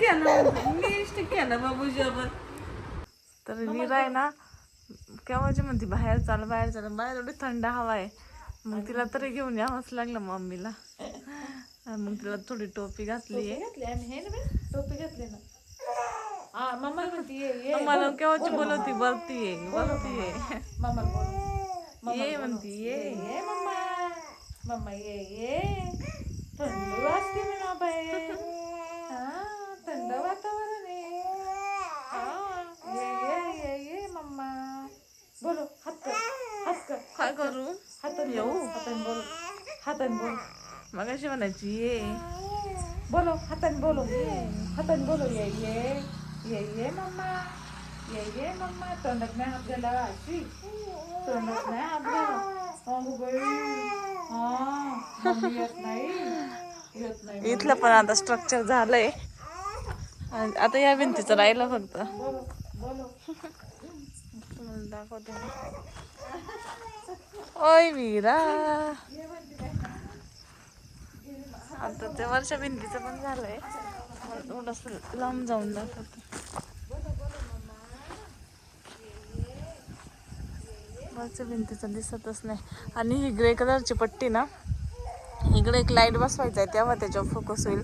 केलं मी इष्ट केलं तर वीर आहे ना केव्हाची म्हणते बाहेर चाल बाहेर चाल बाहेर एवढी थंड हवा आहे. मग तिला तरी घेऊन यावंच लागलं मम्मीला. मग तिला थोडी टोपी घातली टोपी घातली ना मम्मा म्हणते मला केव्हाची बोलवती? वरती ये वरती ये मम्मा ये म्हणती ये ये मम्मा मम्मा ये ये. थंड वाजते म्हणा बाहेर. थंड वातावरण आहे. हा ये ये ये ये मम्मा. बोलो हात कर हात कर काय करू. हातान येऊ हातान बोलो हातान बोलो. मग अशी म्हणायची ये. बोलो हातान बोलो. हातान बोलो ये ये ये ये मम्मा. ये ये मम्मा तोंडात नाही हात घाला अशी. तोंडात नाही हात घाला. हा मम्मी येत नाही. येत नाही इथलं पण आता स्ट्रक्चर झालंय. आता या भिंतीचं राहिलं फक्त. दाखवते ओय वीरा. आता ते वरच्या भिंतीचं पण झालंय. थोडस लांब जाऊन दाखवते. वरच्या भिंतीचं दिसतच नाही. आणि ही ग्रे कलरची पट्टी ना इकडे एक लाइट बसवायचा आहे तेव्हा त्याच्यावर फोकस होईल.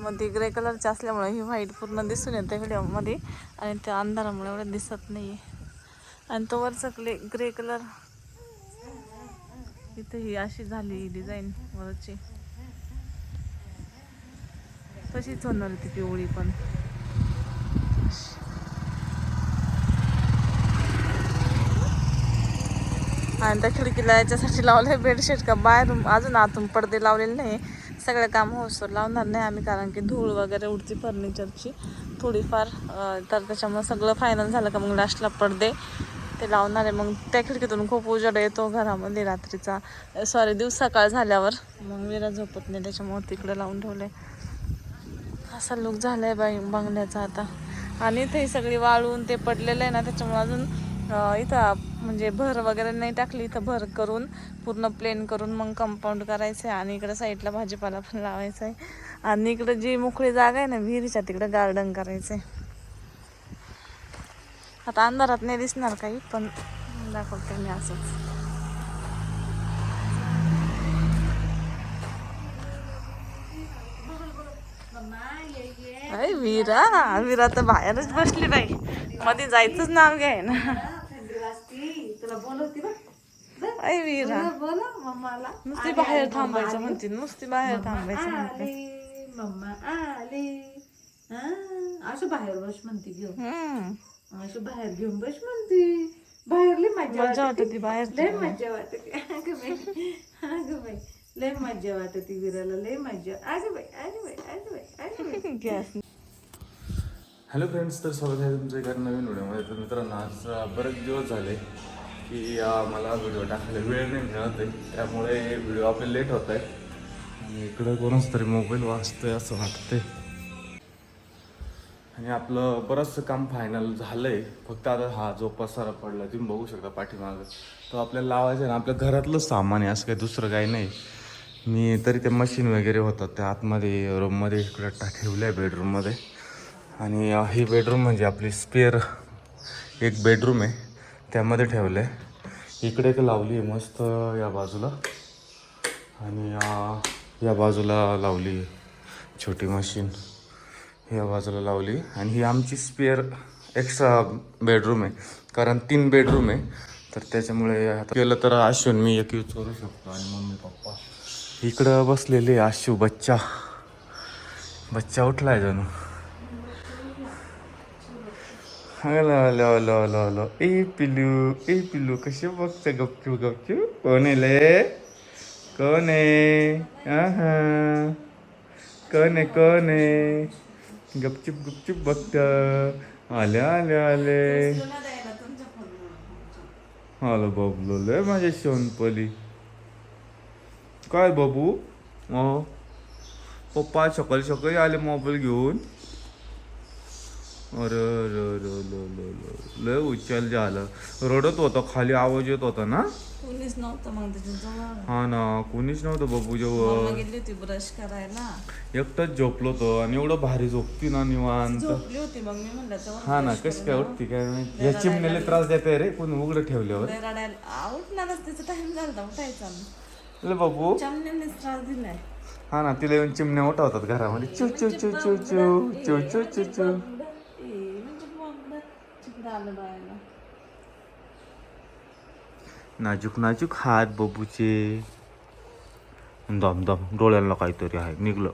मग ती ग्रे कलरची असल्यामुळे ही व्हाईट पूर्ण दिसून येते व्हिडिओमध्ये आणि त्या अंधारामुळे एवढं दिसत नाही आणि तो वरचा क्ले ग्रे कलर इथे ही अशी झाली डिझाईन वरची. तशीच होणार ती पिवळी पण. आणि त्या खिडकीला याच्यासाठी लावलंय बेडशीट का? बाहेरून अजून आतून पडदे लावलेले नाही सगळं काम होसर लावणार नाही आम्ही कारण की धूळ वगैरे उडती फर्निचरची. थोडीफार तर त्याच्यामुळे सगळं फायनल झालं का मग लास्टला पडदे ते लावणार आहे. मग त्या खिडकीतून खूप उजेड येतो घरामध्ये रात्रीचा. सॉरी दिवस सकाळ झाल्यावर. मग विरा झोपत नाही त्याच्यामुळे तिकडं लावून ठेवले असा लुक आहे बाई बंगल्याचा आता. आणि ते सगळी वाळून ते पडलेलं आहे ना त्याच्यामुळे अजून इथं म्हणजे भर वगैरे नाही टाकली इथं भर करून पूर्ण प्लेन करून मग कंपाऊंड करायचं आहे आणि इकडं साईडला भाजीपाला पण लावायचा आहे. आणि इकडं जी मोकळी जागा आहे ना विहिरीच्या तिकडं गार्डन करायचं आहे. आता अंधारात नाही दिसणार काही पण दाखवते मी असंच. विरा विरा तर बाहेरच बसली बाई. मध्ये जायचंच नाव घ्याय ना तुला बोलवती बघ अय वीरा. बोलो मम्माला. नुसती बाहेर थांबायचं म्हणते नुसती बाहेर थांबायचं म्हणते. आली मम्मा आली. हा? असं बाहेर बस म्हणते घेऊन. हम्म. असं बाहेर घेऊन बस म्हणते. बाहेर लय मजा मजा वाटते. वाटते बाहेर लय मजा वाटते. अगं बाई. अगं बाई. लय मजा वाटते विराला. लय मजा. अगं बाई अगं बाई अगं बाई अगं बाई. गॅस हॅलो फ्रेंड्स तर स्वागत आहे तुमचं एका नवीन व्हिडिओमध्ये. तर मित्रांनो आज बरेच दिवस झाले. की मला व्हिडिओ टाकायला वेळ नाही मिळत आहे. त्यामुळे व्हिडिओ आपले लेट होत आहे. आणि इकडं करूनच तरी मोबाईल वाचतोय असं वाटतंय. आणि आपलं बरंचसं काम फायनल झालं आहे फक्त आता हा जो पसारा पडला तुम्ही बघू शकता पाठीमागं. तो आपल्याला लावायचा आहे ना. आपल्या घरातलं सामान आहे असं काही दुसरं काही नाही. मी तरी ते मशीन वगैरे होतात त्या आतमध्ये रूममध्ये इकडं टा ठेवलं आहे बेडरूममध्ये आणि ही बेडरूम म्हणजे आपली स्पेअर एक बेडरूम आहे. त्यामध्ये ठेवलं आहे इकडे एक लावली आहे मस्त या बाजूला. आणि या बाजूला लावली छोटी मशीन. या बाजूला लावली. आणि ही आमची स्पेअर एक्स्ट्रा बेडरूम आहे. कारण तीन बेडरूम आहे. तर त्याच्यामुळे आता केलं तर आशून मी एक यूज करू शकतो. आणि मम्मी पप्पा. इकडं बसलेले आशू बच्चा. बच्चा उठला आहे जणू. हलो हलो हलो हलो ए पिलू ए पिलू कसे बघते गपचू गपचू कोण आहे ले कोण आहे कोण आहे कोण आहे गपचूप गुपचूप बघत आले आले आले हॅलो बाबलो लय माझ्या शोनपली काय बाबू हो पप्पा सकाळी सकाळी आले मोबाईल घेऊन रे. लय उचल झालं रडत होता खाली आवाज येत होता ना? कोणीच नव्हतं मग हा ना कोणीच नव्हतं बाबू गेली होती ब्रश करायला. एकटंच झोपलो होतो आणि एवढं भारी झोपती ना निवांत. झोपली होती मग मी म्हणलं तेव्हा हा ना कशी काय उठती काय माहिती? या चिमण्याला त्रास देते रे कोणी उघडं ठेवल्यावर. लय रडायला उठणारच तिचा टाइम झाला उठायचा ले बाबू. चमण्यानेच त्रास दिलाय. हा ना तिला येऊन चिमण्या उठवतात घरामध्ये. चू चू चू चू चू चू चू चू चू ए, म्हणजे बाबडं. तिकडं आलं डोळ्याला नाजूक नाजूक हात बबूचे दम दम डोळ्याला काहीतरी आहे निघलं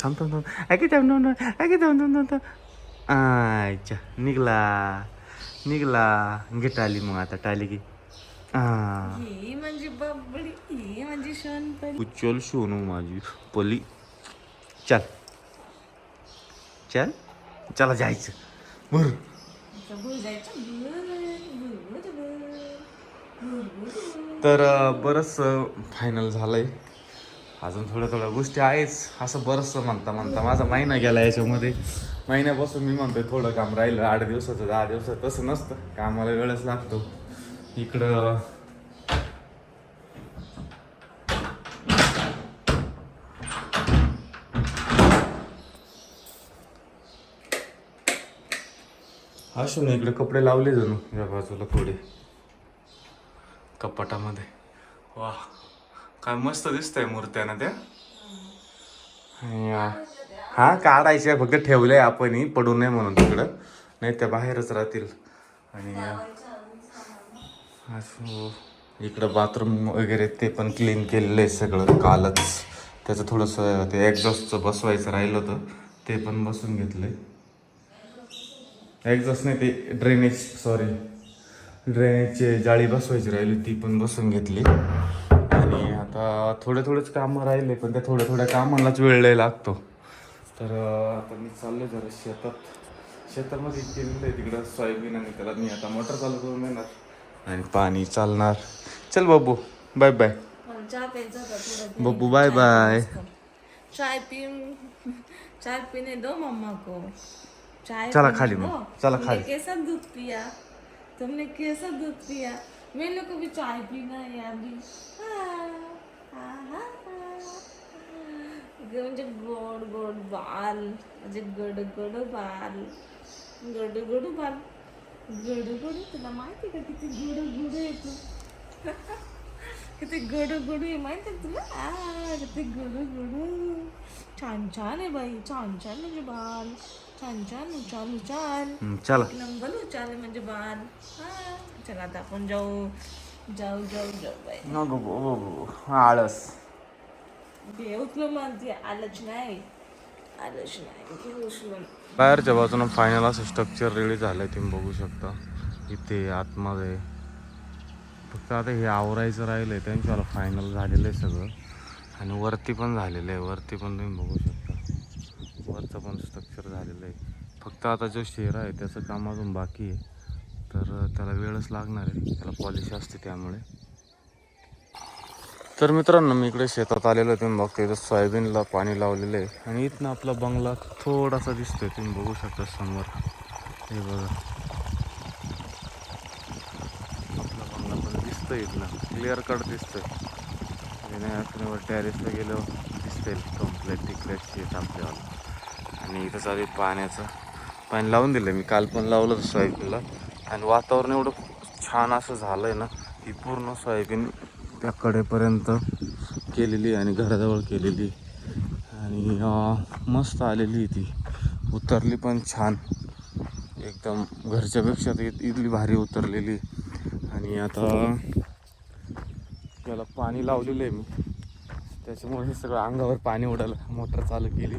थांब थांब थांब ऐके थांब थांब थांब ऐके थांब थांब थांब थांब आयच्या निघला निघला घे टाली मग आता टाली की आ ही म्हणजे बाबडी ही म्हणजे शोनपरी उच्चल सोनू माझी पली चल चल चला जायचं बर तर बरंच फायनल झालंय. अजून थोड्या थोड्या गोष्टी आहेच. असं बरंचसं म्हणता म्हणता माझा महिना गेला याच्यामध्ये. महिन्यापासून मी म्हणतोय थोडं काम राहिलं. आठ दिवसाचं दहा दिवसाचं. तसं नसतं. कामाला वेळच लागतो. इकडं असू इकडे कपडे लावले जणू या बाजूला थोडे कपाटामध्ये. वा काय मस्त दिसतंय मूर्त्या ना त्या हा काढायच्या फक्त ठेवलंय आपण पडू नये म्हणून तिकडं. नाही त्या बाहेरच राहतील. आणि इकडं बाथरूम वगैरे ते पण क्लीन केलेलं आहे सगळं कालच. त्याचं थोडंसं ते एक्झॉस्टचं बसवायचं राहिलं होतं ते पण बसून घेतलं आहे एक्झॉस्ट नाही ते ड्रेनेज सॉरी ड्रेनेजची जाळी बसवायची राहिली ती पण बसून घेतली. आणि आता थोडे थोडेच कामं राहिले पण त्या थोड्या थोड्या कामालाच वेळ लय लागतो. तर आता मी चाललो जरा शेतात. शेतामध्ये केलेलं आहे तिकडं सोयाबीन आणि त्याला मी आता मोटर चालू करून येणार आणि पाणी चालणार. चल बाबू बाय बाय बब्बू बाय बाय चाय पी चाय पीने दो मम्मा को. चाय चला खाली दो। मग, चला तुमने खाली। कैसा दूध पिया. तुमने कैसा दूध पिया. मेरे को भी चाय पीना है अभी हाँ, हाँ, हाँ, हाँ. ग- म्हणजे गोड गोड बाल म्हणजे गड गड बाल गड गड बाल गड गड तुला माहिती का किती गुड गुड आहे तू? किती गडू गडू आहे माहिती आहे तुला आ, किती गडू गडू. छान छान आहे बाई छान छान म्हणजे बाल. छान छान उचाल उचाल हम्म, चला. नंगल उचाल आहे म्हणजे बाल हा चला आता आपण जाऊ जाऊ जाऊ जाऊ नको बाबू आळस. घे उचलून म्हणते आलंच नाही. आलंच नाही. बाहेरच्या बाजूनं फायनल असं स्ट्रक्चर रेडी झालंय तुम्ही बघू शकता. इथे आतमध्ये. फक्त आता हे आवरायचं राहिलंय त्यांच्यावाला फायनल झालेलं आहे सगळं. आणि वरती पण झालेलं आहे वरती पण तुम्ही बघू शकता. वरचं पण स्ट्रक्चर झालेलं आहे. फक्त आता जो शेर आहे त्याचं काम अजून बाकी आहे. तर त्याला वेळच लागणार आहे. त्याला पॉलिश असते त्यामुळे. तर मित्रांनो मी इकडे शेतात आलेलो आहे. तुम्ही बघतो इथं सोयाबीनला पाणी लावलेलं आहे. आणि इथनं आपला बंगला थोडासा दिसतोय. तुम्ही बघू शकता समोर. हे बघा. आपला बंगला पण दिसतोय इथनं. क्लिअर कट दिसतोय. विनायक टॅरेसला गेलो दिसतंय कम्प्लेट तिकडे शेत आपल्याला आणि इथं चालू आहे पाण्याचं. पाणी लावून दिलं मी. काल पण लावलं होतं सोयाबीनला. आणि वातावरण एवढं छान असं झालं आहे ना की पूर्ण सोयाबीन त्या कडेपर्यंत केलेली आणि घराजवळ केलेली. आणि मस्त आलेली ती. उतरली पण छान. एकदम घरच्यापेक्षा तर इथली भारी उतरलेली. आणि आता त्याला पाणी लावलेलं आहे मी. त्याच्यामुळे हे सगळं अंगावर पाणी उडालं. मोटर चालू केली.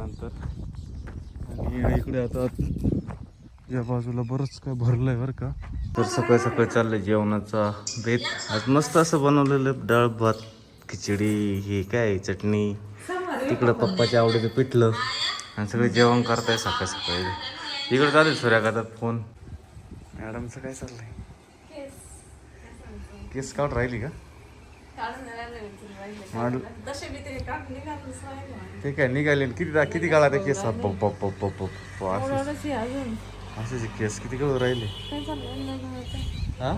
त्यानंतर आणि इकडे आता या बाजूला बरंच काय भरलंय बरं का. तर सकाळी सकाळी चाललंय जेवणाचा बेत. आज मस्त असं बनवलेलं डाळ भात खिचडी हे काय चटणी. तिकडं पप्पाच्या आवडीचं पिठलं. आणि सगळे जेवण करताय सकाळी सकाळी. इकडे चालेल सूर्याघातात फोन. मॅडमचं काय चाललंय? केस. काढ राहिली का? ते काय निघाले किती किती काळा ते केस असे केस किती काळ राहिले? हा?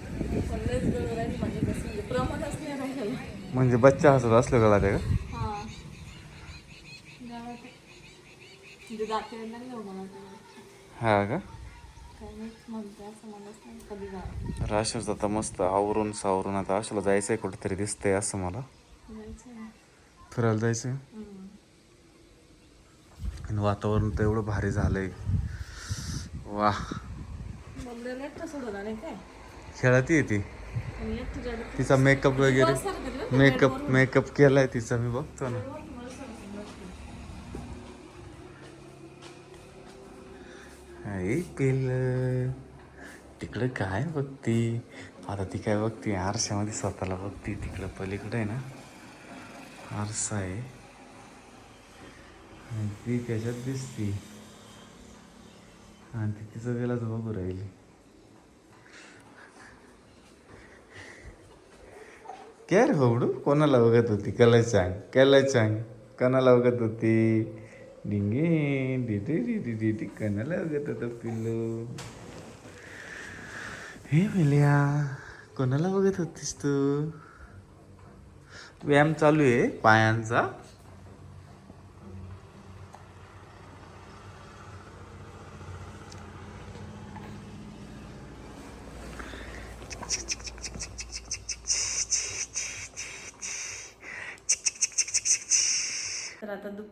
म्हणजे म्हणजे कसं प्रमाणच नाही राहिलं बच्चा हसत असलं गळा ते का? हा. म्हणजे. हा का? काय आता मस्त आवरून सावरून आता अशाला जायचंय कुठेतरी दिसतंय असं मला. फिरायला जायचंय? आणि वातावरण तर एवढं भारी झालंय. वा. खेळत येते तिचा मेकअप वगैरे मेकअप मेकअप केलाय तिचा मी बघतो ना. आई केलं तिकडं काय बघती आता ती काय बघती आरशामध्ये स्वतःला बघती तिकडं पलीकडे आहे ना आरसा आहे आणि ती त्याच्यात दिसती आणि ती तिचं गेलाच बघू राहिली काय रे बाबडू कोणाला बघत होती कला सांग कला सांग कोणाला बघत होती డింగి కన్నెలవుగత పిల్లు ఏ పిల్లయా कोणाला बघत होतीस तू व्यायाम चालू आहे पायांचा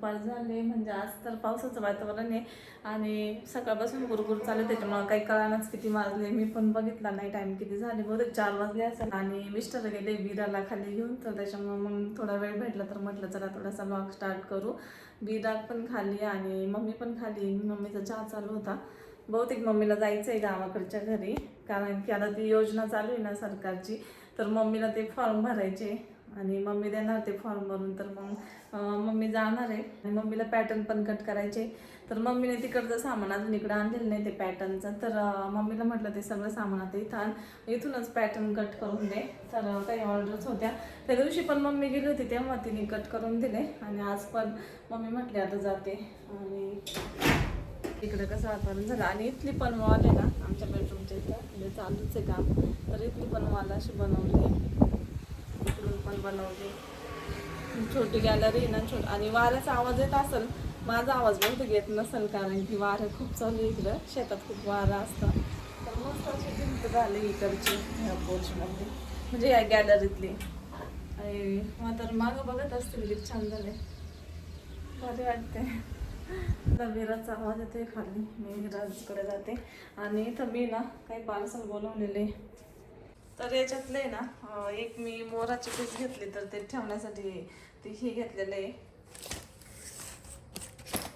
दुपार झाले म्हणजे आज तर पावसाचं वातावरण आहे. आणि सकाळपासून गुरगुर चालू आहे, त्याच्यामुळे काही कळानच किती वाजले. मी पण बघितला नाही टाईम किती झाले. बहुतेक चार वाजले असेल. आणि मिस्टर गेले बिराला खाली घेऊन तर त्याच्यामुळे मग थोडा वेळ भेटला तर म्हटलं चला थोडासा ब्लॉग स्टार्ट करू. बिरा पण खाली आणि मम्मी पण खाली मम्मीचा चहा चालू होता. बहुतेक मम्मीला जायचं आहे गावाकडच्या घरी. कारण की आता ती योजना चालू आहे ना सरकारची. तर मम्मीला ते फॉर्म भरायचे. आणि मम्मी देणार ते फॉर्म भरून तर मग मम्मी जाणार आहे. आणि मम्मीला पॅटर्न पण कट करायचे. तर मम्मीने तिकडचं सामान अजून इकडं आणलेलं नाही ते पॅटर्नचं तर मम्मीला म्हटलं ते सगळं सामान आता इथं आण. इथूनच पॅटर्न कट करून दे. तर काही ऑर्डर्स होत्या. त्या दिवशी पण मम्मी गेली होती तेव्हा तिने कट करून दिले. आणि आज पण मम्मी म्हटली आता जाते. आणि इकडं कसं वातावरण झालं. आणि इथली पण वॉल आहे ना आमच्या बेडरूमच्या इथं. म्हणजे चालूच आहे काम. तर इथली पण वॉल अशी बनवली आहे. पण बनवली छोटी गॅलरी ना छोट आणि वाऱ्याचा आवाज येत असेल माझा आवाज बहुतेक येत नसेल कारण की वारं खूप चालू आहे इकडं. शेतात खूप वारं असतं. तर मस्त अशी भिंत झाली इकडची ह्या पोर्चमध्ये म्हणजे या गॅलरीतली आणि मग तर मागं बघत असतील किती छान झाले. बरे वाटते तर विराजचा आवाज येतोय खाली. मी विराजकडे जाते. आणि इथं मी ना काही पार्सल बोलवलेले. तर याच्यातले ना एक मी मोराची पीस घेतली तर ते ठेवण्यासाठी ती ही घेतलेलं आहे.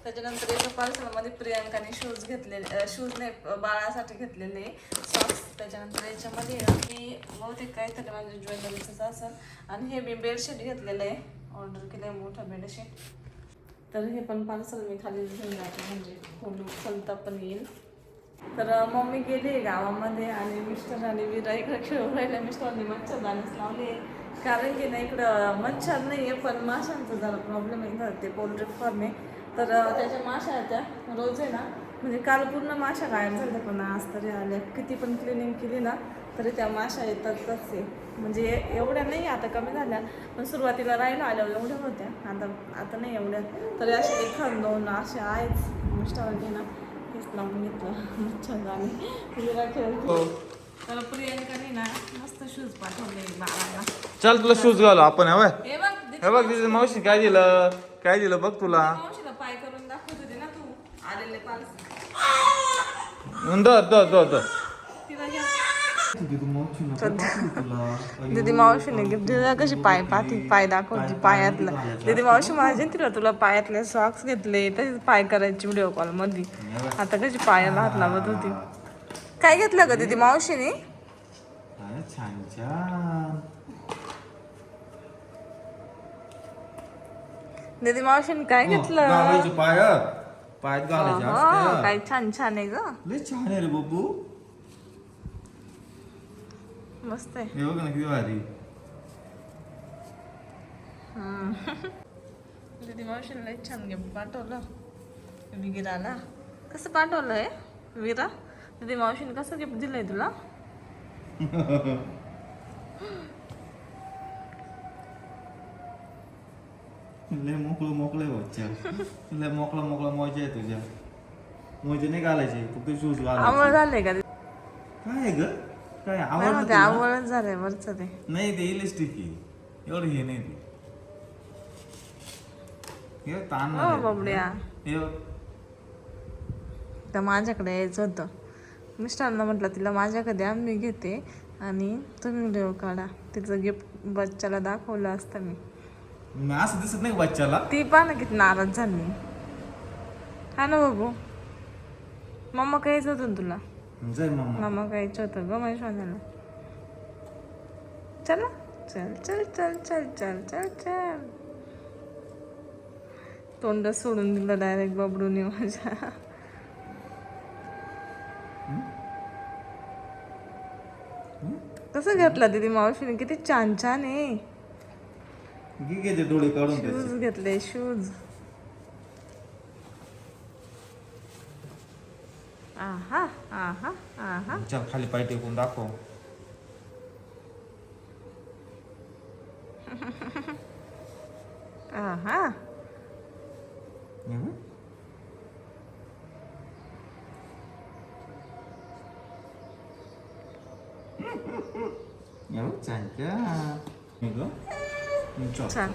त्याच्यानंतर एका पार्सलमध्ये प्रियांकाने शूज घेतलेले शूज नाही बाळासाठी घेतलेले सॉक्स त्याच्यानंतर याच्यामध्ये ना मी बहुतेक काहीतरी माझ्या ज्वेलरीचंच असं आणि हे मी बेडशीट घेतलेलं आहे. ऑर्डर केलं आहे मोठं बेडशीट तर हे पण पार्सल मी खाली घेऊन जाते म्हणजे खोलू खोलता पण येईल. तर मम्मी गेली गावामध्ये आणि मिस्टर आणि विरा इकडे खेळून मिस्टरांनी मच्छर मच्छरदाणीच लावले. कारण की ना इकडं मच्छर नाही आहे पण माशांचा जरा प्रॉब्लेम आहे ते पोल्ट्री फार्म आहे. तर त्याच्या माशा त्या रोज आहे ना. म्हणजे काल पूर्ण माशा गायब झाल्या पण आज तरी आल्या. किती पण क्लिनिंग केली ना तरी त्या माशा येतातच आहे. म्हणजे एवढ्या नाही आता कमी झाल्या. पण सुरुवातीला राहिला आल्या एवढ्या होत्या. आता आता नाही एवढ्या. तरी असे एखाद दोन असे आहेच मिस्टरांनी ना. हेच लावून घेतलं. मच्छर आणि विरा खेळतो तर प्रियंकाने ना मस्त शूज पाठवले बाळाला. चल तुला शूज घालू आपण हवं हे बघ हे बघ तिथे मावशी काय दिलं? काय दिलं बघ तुला? मावशीला पाय करून दाखवत होते ना तू. आलेले पार्सल दर दर दर दर तिला घ्या दीदी मावशीने गिफ्ट दिला कशी पाय पाठी पाय दाखवते पायातलं दीदी मावशी माझे तिला तुला पायातले सॉक्स घेतले तसेच पाय करायची व्हिडिओ कॉलमध्ये आता कशी पायाला हात लावत होती काय घेतलं ग दीदी मावशीने दीदी मावशीने काय घेतलं पायात हो, काय छान छान आहे ग छान आहे रे बब्बू मस्त आहे. हे बघ ना किती भारी. दीदी मावशीने लई छान गिफ्ट पाठवलं. विराला. कसं पाठवलंय? विरा दीदी मावशीने कसं गिफ्ट दिलंय तुला? लय मोकळं मोकळं आहे बच्चा. लय मोकळा मोकळा मजा आहे तुझ्या. मजा नाही घालायची फक्त शूज घालायचे. झालंय का? काय आहे ग? काय नाही आवडलं तुला? आवडच झालंय वरचं ते. नाही ते इलेस्टिक आहे. एवढं हे नाही ते. हे ताण हो. बाबड्या. हे बघ. तर माझ्याकडे यायचं होतं. मिस्टरांना म्हटलं तिला माझ्याकडे द्या मी घेते आणि तुम्ही व्हिडिओ काढा. तिचं गिफ्ट बच्चाला दाखवलं असतं मी. मग असं दिसत नाही का बच्चाला ती पहा ना किती नाराज झाली. हा ना बाबू मम्मा काय यायचं होतं ना तुला? जाय मामा. होतं ग महेश्वराला चला चल चल चल चल चल चल चल. तोंड सोडून दिलं डायरेक्ट बबडूने माझ्या. कसं घेतला दीदी मावशीने? किती छान छान आहे. घे घे ते डोळे काढून त्याचे. शूज घेतले शूज आहा आहा आहा चल खाली पाय टेकून दाखव आहा. छान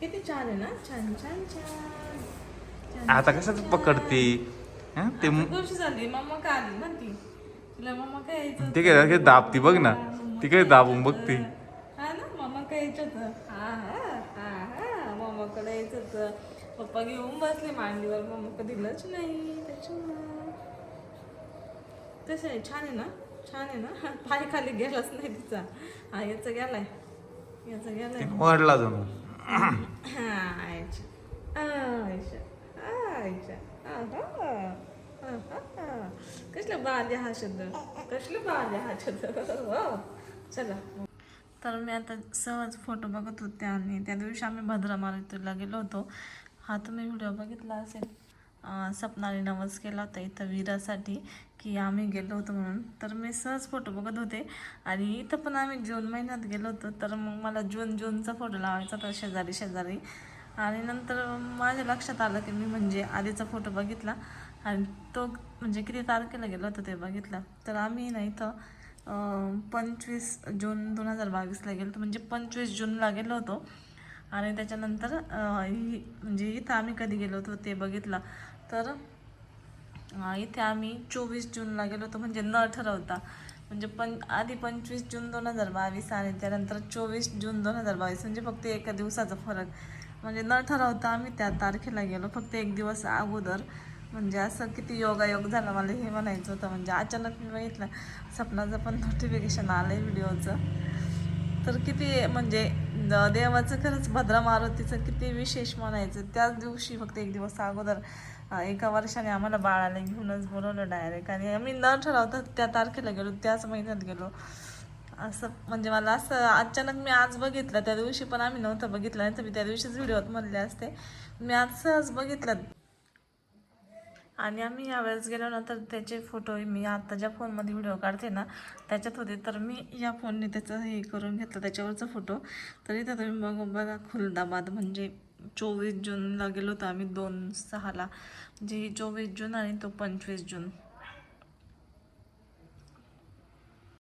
किती छान आहे ना छान छान छान आता कसं पकडते हं? ते गोष्ट झाली मम्मा का आली ना ती? तिला मम्मा काय यायचं ते काय काय दाबती बघ ना. ती काय दाबून बघते. हा ना मम्मा काय यायचं होतं? हा हा हा हा मम्माकडे यायचं होतं. पप्पा घेऊन बसले मांडीवर मम्मा दिलंच नाही त्याच्यामुळं कसं आहे? छान आहे ना? छान आहे ना? पाय खाली गेलाच नाही तिचा. हा याचा गेलाय. याचा गेलाय. वाढला आयच्या आयच्या आहा. आहा. कसलं बाल्या हा शब्द? कसलं बाल्या हा शब्द? चला. तर मी आता सहज फोटो बघत होते आणि त्या दिवशी आम्ही भद्रा मारुतीला गेलो होतो. हा तुम्ही व्हिडिओ बघितला असेल. सपनाने नवस केला होता इथं वीरासाठी की आम्ही गेलो होतो म्हणून. तर मी सहज फोटो बघत होते आणि इथं पण आम्ही जून महिन्यात गेलो होतो. तर मग मला जून जूनचा फोटो लावायचा होता शेजारी शेजारी. आणि नंतर माझ्या लक्षात आलं की मी म्हणजे आधीचा फोटो बघितला आणि तो म्हणजे किती तारखेला गेलो होतो ते बघितलं. तर आम्ही ना इथं पंचवीस जून दोन हजार बावीसला गेलो होतो. म्हणजे पंचवीस जूनला गेलो होतो. आणि त्याच्यानंतर ही म्हणजे इथं आम्ही कधी गेलो होतो ते बघितलं. तर इथे आम्ही चोवीस जूनला गेलो होतो. म्हणजे न ठरवता. म्हणजे पण आधी पंचवीस जून दोन हजार बावीस आणि त्यानंतर चोवीस जून दोन हजार बावीस. म्हणजे फक्त एका दिवसाचा फरक. म्हणजे न ठरवता आम्ही त्या तारखेला गेलो. फक्त एक दिवस अगोदर. म्हणजे असं किती योगायोग झाला मला हे म्हणायचं होतं. म्हणजे अचानक मी बघितलं सपनाचं पण नोटिफिकेशन आलं आहे व्हिडिओचं तर किती म्हणजे देवाचं खरंच भद्रा मारुतीचं किती विशेष म्हणायचं. त्याच दिवशी फक्त एक दिवस अगोदर एका वर्षाने आम्हाला बाळाला घेऊनच बोलवलं डायरेक्ट आणि आम्ही न ठरवता त्या तारखेला गेलो त्याच महिन्यात गेलो. असं म्हणजे मला असं अचानक मी आज बघितलं त्या दिवशी पण आम्ही नव्हतं बघितलं नाही तर मी त्या दिवशीच व्हिडिओत म्हणले असते. मी आज सहज बघितलं. आणि आम्ही यावेळेस गेलो ना तर त्याचे फोटो मी आत्ता ज्या फोनमध्ये व्हिडिओ काढते ना त्याच्यात होते तर मी या फोनने त्याचं हे करून घेतलं त्याच्यावरचा फोटो. तर इथं तुम्ही बघ बघा खुलदाबाद म्हणजे चोवीस जूनला गेलो होतो आम्ही दोन सहाला. म्हणजे चोवीस जून आणि तो पंचवीस जून.